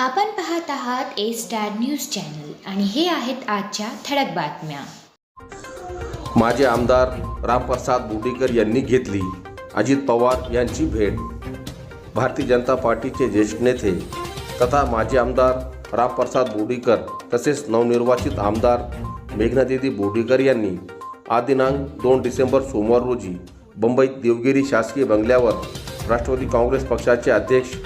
आपण पाहत आहात ए स्टार न्यूज चॅनल आणि हे आहेत आजच्या ठळक बातम्या. माजी आमदार रामप्रसाद बुडीकर यांनी घेतली अजित पवार यांची भेट. भारतीय जनता पार्टीचे ज्येष्ठ नेते तथा माजी आमदार रामप्रसाद बोडेकर तसेच नवनिर्वाचित आमदार मेघनादेवी बोडेकर यांनी आज दिनांक दोन डिसेंबर सोमवार रोजी मुंबईत देवगिरी शासकीय बंगल्यावर राष्ट्रवादी काँग्रेस पक्षाचे अध्यक्ष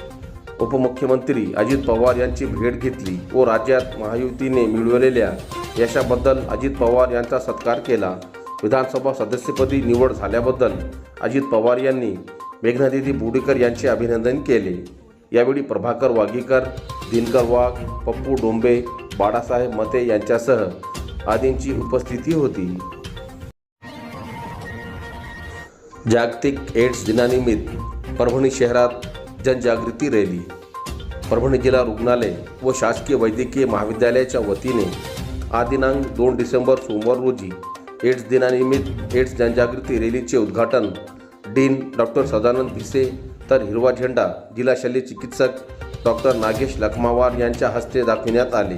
उपमुख्यमंत्री अजित पवार यांची भेट घेतली व राज्यात महायुतीने मिळवलेल्या यशाबद्दल अजित पवार यांचा सत्कार केला. विधानसभा सदस्यपदी निवड झाल्याबद्दल अजित पवार यांनी मेघनादिदी बुडेकर यांचे अभिनंदन केले. यावेळी प्रभाकर वागीकर दिनकर वाघ पप्पू डोंबे बाळासाहेब मते यांच्यासह आदींची उपस्थिती होती. जागतिक एड्स दिनानिमित्त परभणी शहरात जनजागृती रॅली. परभणी जिल्हा रुग्णालय व शासकीय वैद्यकीय महाविद्यालयाच्या वतीने आदिनांक दिनांक दोन डिसेंबर सोमवार रोजी एड्स दिनानिमित्त एड्स जनजागृती रॅलीचे उद्घाटन डीन डॉक्टर सदानंद भिसे तर हिरवा झेंडा जिल्हा शल्य चिकित्सक डॉक्टर नागेश लखमावार यांच्या हस्ते दाखविण्यात आले.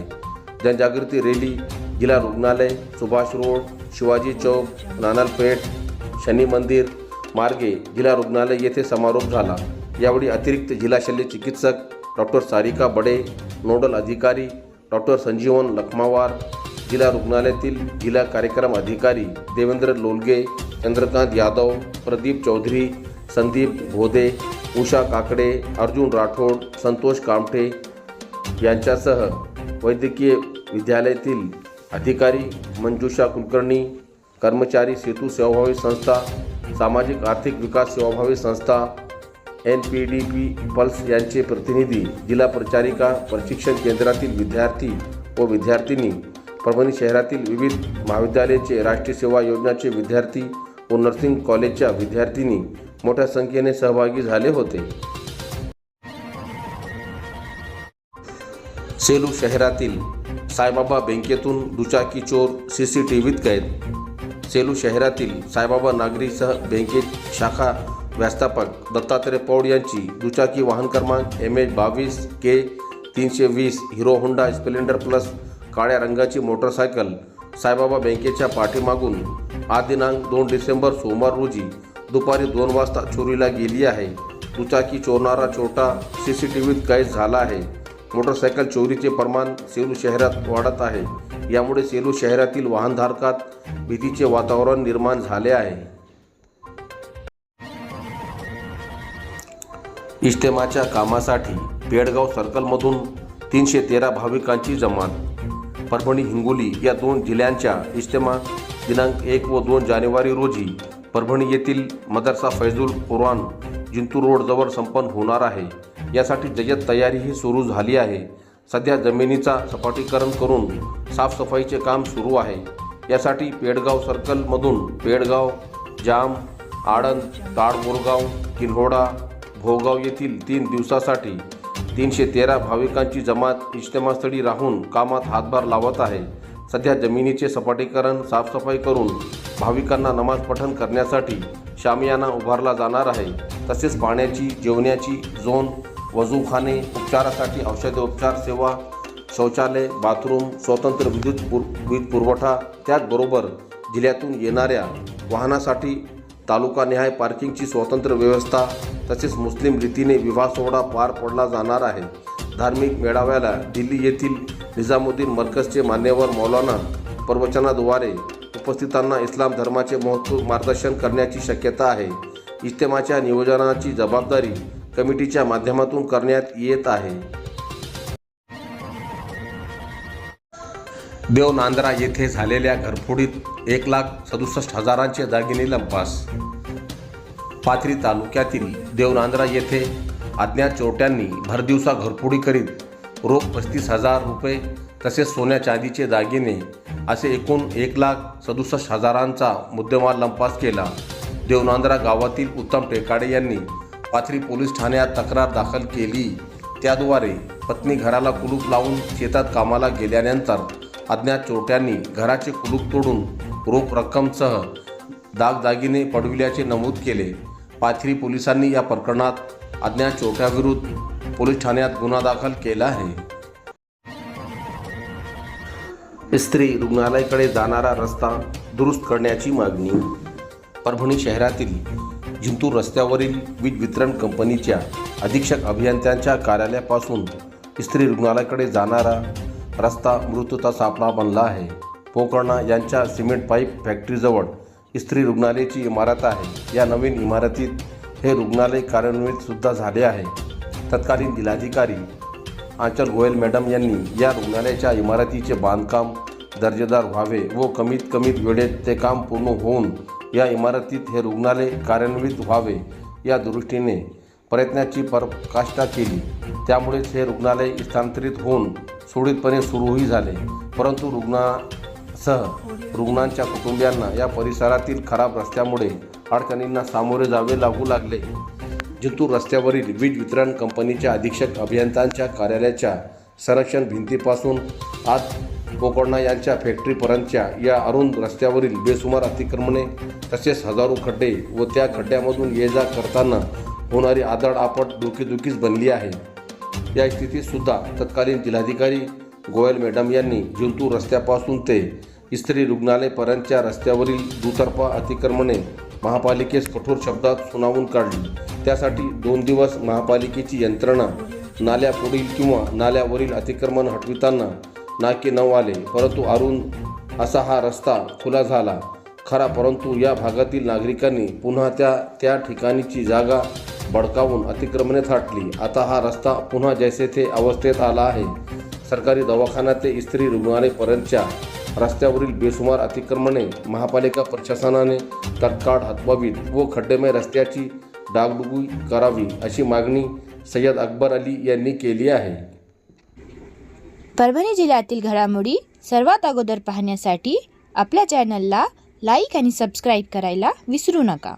जनजागृती रॅली जिल्हा रुग्णालय सुभाष रोड शिवाजी चौक नानालपेठ शनी मंदिर मार्गे जिल्हा रुग्णालय येथे समारोप झाला. यावेळी अतिरिक्त जिल्हा शल्य चिकित्सक डॉक्टर सारिका बडे नोडल अधिकारी डॉक्टर संजीवन लखमावार जिल्हा रुग्णालयातील जिल्हा कार्यक्रम अधिकारी देवेंद्र लोलगे चंद्रकांत यादव प्रदीप चौधरी संदीप भोदे उषा काकडे अर्जुन राठोड संतोष कामठे यांच्यासह वैद्यकीय विद्यालयातील अधिकारी मंजुषा कुलकर्णी कर्मचारी सेतू सेवाभावी संस्था सामाजिक आर्थिक विकास सेवाभावी संस्था N P D P pulse यांचे प्रतिनिधी जिल्हा प्रचारिका प्रशिक्षण केंद्रातील विद्यार्थी व विद्यार्थिनी परभणी शहरातील विविध महाविद्यालयाचे राष्ट्रीय सेवा योजनाचे विद्यार्थी व नर्सिंग कॉलेजच्या विद्यार्थिनी मोठ्या संख्येने सहभागी झाले होते. सेलू शहरातील साईबाबा बँकेतून दुचाकी चोर सी सी टी व्हीत कैद. सेलू शहरातील साईबाबा नागरीसह बँकेत शाखा व्यवस्थापक दत्तात्रय पौड यांची दुचाकी वाहन क्रमांक एम एच बावीस के तीनशे वीस हिरो होंडा स्प्लेंडर प्लस काळ्या रंगाची मोटरसायकल साईबाबा बँकेच्या पाठीमागून आज दिनांक दोन डिसेंबर सोमवार रोजी दुपारी दोन वाजता चोरीला गेली आहे. दुचाकी चोरणारा छोटा सी सी टी व्हीत कैद झाला आहे. मोटरसायकल चोरीचे प्रमाण सेलू शहरात वाढत आहे. यामुळे सेलू शहरातील वाहनधारकात भीतीचे वातावरण निर्माण झाले आहे. इष्टेमाच्या कामासाठी पेडगाव सर्कलमधून तीनशे तेरा भाविकांची जमात. परभणी हिंगोली या दोन जिल्ह्यांच्या इष्टेमा दिनांक एक व दोन जानेवारी रोजी परभणी येथील मदरसा फैजुल कुरान जिंतूर रोडजवळ संपन्न होणार आहे. यासाठी जय्यत तयारीही सुरू झाली आहे. सध्या जमिनीचा सपाटीकरण करून साफसफाईचे काम सुरू आहे. यासाठी पेडगाव सर्कलमधून पेडगाव जाम आडंद ताडबोरगाव किन्होडा भोगाव येथील तीन दिवसासाठी तीनशे तेरा भाविकांची जमात इज्तमास्थळी राहून कामात हातभार लावत आहे. सध्या जमिनीचे सपाटीकरण साफसफाई करून भाविकांना नमाज पठण करण्यासाठी शामियाना उभारला जाणार आहे. तसेच पाण्याची जेवण्याची झोन वजूखाने उपचारासाठी औषधोपचार सेवा शौचालय बाथरूम स्वतंत्र विद्युत पुर वीज पुरवठा त्याचबरोबर जिल्ह्यातून येणाऱ्या वाहनासाठी तालुकानिहाय पार्किंगची स्वतंत्र व्यवस्था तसेच मुस्लिम रीतीने विवाह सोहळा पार पडला जाणार आहे. धार्मिक मेळाव्याला दिल्ली येथील निजामुद्दीन मरकजचे मान्यवर मौलाना प्रवचनाद्वारे उपस्थितांना इस्लाम धर्माचे महत्त्व मार्गदर्शन करण्याची शक्यता आहे. इज्तेमाच्या नियोजनाची जबाबदारी कमिटीच्या माध्यमातून करण्यात येत आहे. देवनांद्रा येथे झालेल्या घरफोडीत एक लाख सदुसष्ट हजारांचे दागिने लंपास. पाथरी तालुक्यातील देवनांद्रा येथे अज्ञात चोरट्यांनी भरदिवसा घरफोडी करीत रोख पस्तीस हजार रुपये तसेच सोन्या चांदीचे दागिने असे एकूण एक लाख सदुसष्ट हजारांचा मुद्देमाल लंपास केला. देवनांद्रा गावातील उत्तम टेकाडे यांनी पाथरी पोलीस ठाण्यात तक्रार दाखल केली. त्याद्वारे पत्नी घराला कुलूप लावून शेतात कामाला गेल्यानंतर अज्ञात चोरट्यांनी घराचे कुलूप तोडून रोख रक्कमसह दागदागिने पडविल्याचे नमूद केले. पाथरी पोलिसांनी या प्रकरणात अज्ञात चोरट्याविरुद्ध पोलीस ठाण्यात गुन्हा दाखल केला आहे. स्त्री रुग्णालयाकडे जाणारा रस्ता दुरुस्त करण्याची मागणी. परभणी शहरातील जिंतूर रस्त्यावरील वीज वितरण कंपनीच्या अधीक्षक अभियंत्यांच्या कार्यालयापासून स्त्री रुग्णालयाकडे जाणारा रस्ता मृत्यूचा सापळा बनला आहे. पोकर्णा यांच्या सिमेंट पाईप फॅक्टरीजवळ स्त्री रुग्णालयाची इमारत आहे. या नवीन इमारतीत हे रुग्णालय कार्यान्वितसुद्धा झाले आहे. तत्कालीन जिल्हाधिकारी आंचल गोयल मॅडम यांनी या रुग्णालयाच्या इमारतीचे बांधकाम दर्जेदार व्हावे व कमीत कमी वेळेत ते काम पूर्ण होऊन या इमारतीत हे रुग्णालय कार्यान्वित व्हावे या दृष्टीने प्रयत्नाची परकाष्ठा केली. त्यामुळेच हे रुग्णालय स्थानांतरित होऊन सुरळीतपणे सुरूही झाले. परंतु रुग्णासह रुग्णांच्या कुटुंबियांना या परिसरातील खराब रस्त्यामुळे अडचणींना सामोरे जावे लागू लागले. जिंतूर रस्त्यावरील वीज वितरण कंपनीच्या अधीक्षक अभियंत्यांच्या कार्यालयाच्या संरक्षण भिंतीपासून आज कोकर्णा यांच्या फॅक्टरीपर्यंतच्या या अरुंद रस्त्यावरील बेसुमार अतिक्रमणे तसेच हजारो खड्डे व त्या खड्ड्यामधून ये जा करताना होणारी आदळ आपट डोकेदुखीच बनली आहे. या स्थितीतसुद्धा तत्कालीन जिल्हाधिकारी गोयल मॅडम यांनी जिंतूर रस्त्यापासून ते स्त्री रुग्णालयपर्यंतच्या रस्त्यावरील दुतर्फा अतिक्रमणे महापालिकेस कठोर शब्दात सुनावून काढली. त्यासाठी दोन दिवस महापालिकेची यंत्रणा नाल्यापुढील किंवा नाल्यावरील अतिक्रमण हटविताना नाके न आले परंतु अरुण असा हा रस्ता खुला झाला. खरा परंतु या भागातील नागरिकांनी पुन्हा त्या त्या ठिकाणीची जागा भडकावून अतिक्रमणे थाटली. आता हा रस्ता पुन्हा जैसे थे अवस्थेत आला आहे. सरकारी दवाखाना ते स्त्री रुग्णालयपर्यंतच्या रस्त्यावरील बेसुमार अतिक्रमणे महापालिका प्रशासनाने तत्काळ हतवावीत व खड्डेमय रस्त्याची डागडुगी करावी अशी मागणी सय्यद अकबर अली यांनी केली आहे. परभणी जिल्ह्यातील घडामोडी सर्वात अगोदर पाहण्यासाठी आपल्या चॅनलला लाईक आणि सबस्क्राईब करायला विसरू नका.